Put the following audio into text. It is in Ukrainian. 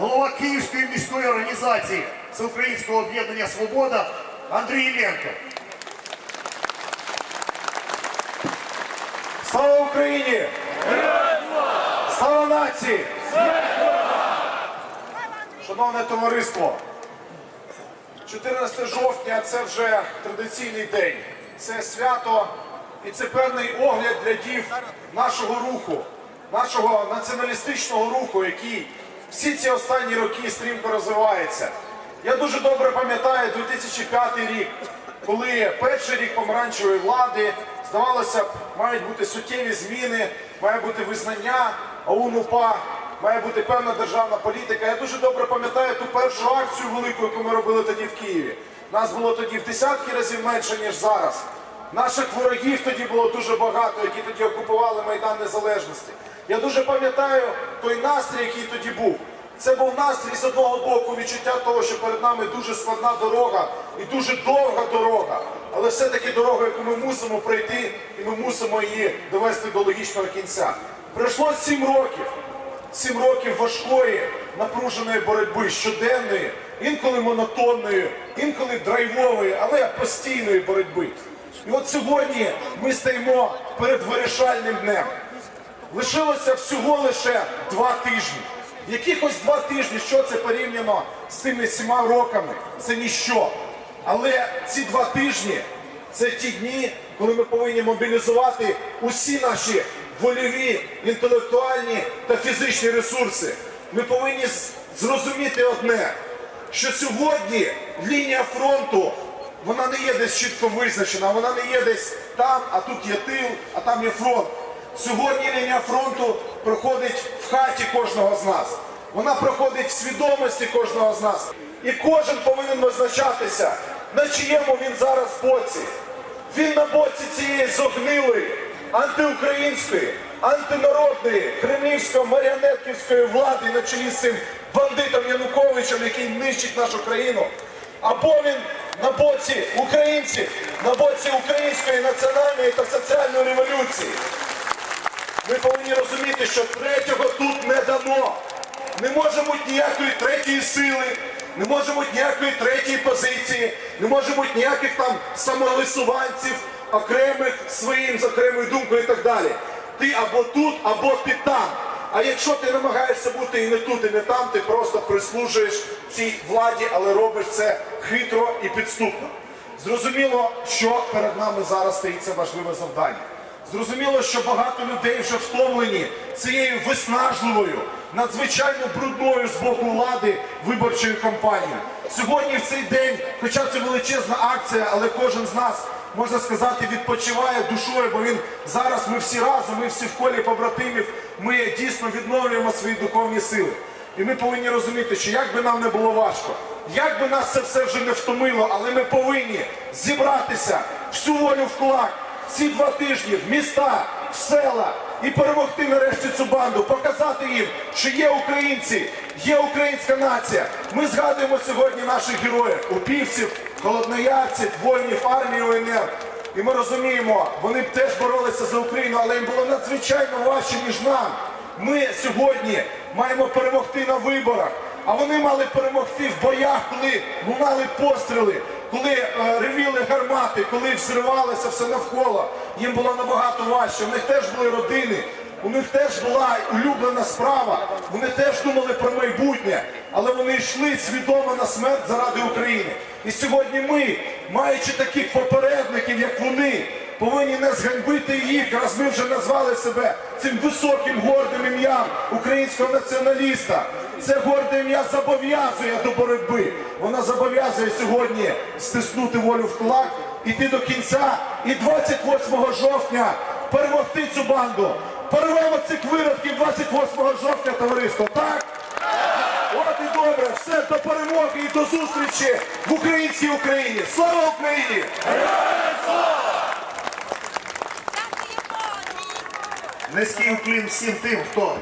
голова Київської міської організації Всеукраїнського об'єднання Свобода Андрій Іллєнко. Слава Україні! Слава нації! Шановне товариство, 14 жовтня це вже традиційний день. Це свято і це певний огляд для дів нашого руху, нашого націоналістичного руху, який всі ці останні роки стрімко розвивається. Я дуже добре пам'ятаю 2005 рік, коли перший рік помаранчевої влади, здавалося б, мають бути суттєві зміни, має бути визнання ОУН-УПА, має бути певна державна політика. Я дуже добре пам'ятаю ту першу акцію велику, яку ми робили тоді в Києві. Нас було тоді в десятки разів менше, ніж зараз. Наших ворогів тоді було дуже багато, які тоді окупували Майдан Незалежності. Я дуже пам'ятаю той настрій, який тоді був. Це був настрій з одного боку відчуття того, що перед нами дуже складна дорога і дуже довга дорога. Але все-таки дорога, яку ми мусимо пройти, і ми мусимо її довести до логічного кінця. Пройшло сім років. Сім років важкої, напруженої боротьби, щоденної, інколи монотонної, інколи драйвової, але постійної боротьби. І от сьогодні ми стоїмо перед вирішальним днем. Лишилося всього лише два тижні. Якихось два тижні, що це порівняно з цими сіма роками, це ніщо. Але ці два тижні це ті дні, коли ми повинні мобілізувати усі наші вольові, інтелектуальні та фізичні ресурси. Ми повинні зрозуміти одне, що сьогодні лінія фронту вона не є десь чітко визначена, вона не є десь там, а тут є тил, а там є фронт. Сьогодні лінія фронту проходить в хаті кожного з нас. Вона проходить в свідомості кожного з нас. І кожен повинен визначатися, на чиєму він зараз боці. Він на боці цієї зогнилої, антиукраїнської, антинародної, кремлівсько маріонетківської влади на чолі з цим бандитом Януковичем, який нищить нашу країну. Або він на боці українців, на боці української національної та соціальної революції. Ми повинні розуміти, що третього тут не дано. Не може бути ніякої третьої сили, не може бути ніякої третьої позиції, не може бути ніяких там самовисуванців, окремих своїм з окремою думкою і так далі. Ти або тут, або ти там. А якщо ти намагаєшся бути і не тут, і не там, ти просто прислужуєш цій владі, але робиш це хитро і підступно. Зрозуміло, що перед нами зараз стоїть важливе завдання. Зрозуміло, що багато людей вже втомлені цією виснажливою, надзвичайно брудною з боку влади виборчою кампанією. Сьогодні в цей день, хоча це величезна акція, але кожен з нас, можна сказати, відпочиває душою, бо він зараз ми всі разом, ми всі в колі побратимів, ми дійсно відновлюємо свої духовні сили. І ми повинні розуміти, що як би нам не було важко, як би нас це все вже не втомило, але ми повинні зібратися всю волю в кулак ці два тижні в міста, в села і перемогти нарешті цю банду, показати їм, що є українці, є українська нація. Ми згадуємо сьогодні наших героїв, упівців, холодноярців, воїнів армії УНР. І ми розуміємо, вони б теж боролися за Україну, але їм було надзвичайно важче, ніж нам. Ми сьогодні маємо перемогти на виборах, а вони мали перемогти в боях, коли лунали постріли, коли е, ревіли гармати, коли взривалося все навколо. Їм було набагато важче. У них теж були родини, у них теж була улюблена справа. Вони теж думали про майбутнє, але вони йшли свідомо на смерть заради України. І сьогодні ми, маючи таких попередників, як вони, повинні не зганьбити їх, раз ми вже назвали себе цим високим гордим ім'ям українського націоналіста. Це горде ім'я зобов'язує до боротьби. Вона зобов'язує сьогодні стиснути волю в кулак, іти до кінця і 28 жовтня перемогти цю банду. Порвемо цих виродків 28 жовтня, товариство. Так? От і добре, все до перемоги і до зустрічі в українській Україні. Слава Україні! Низький уклін всім тим, хто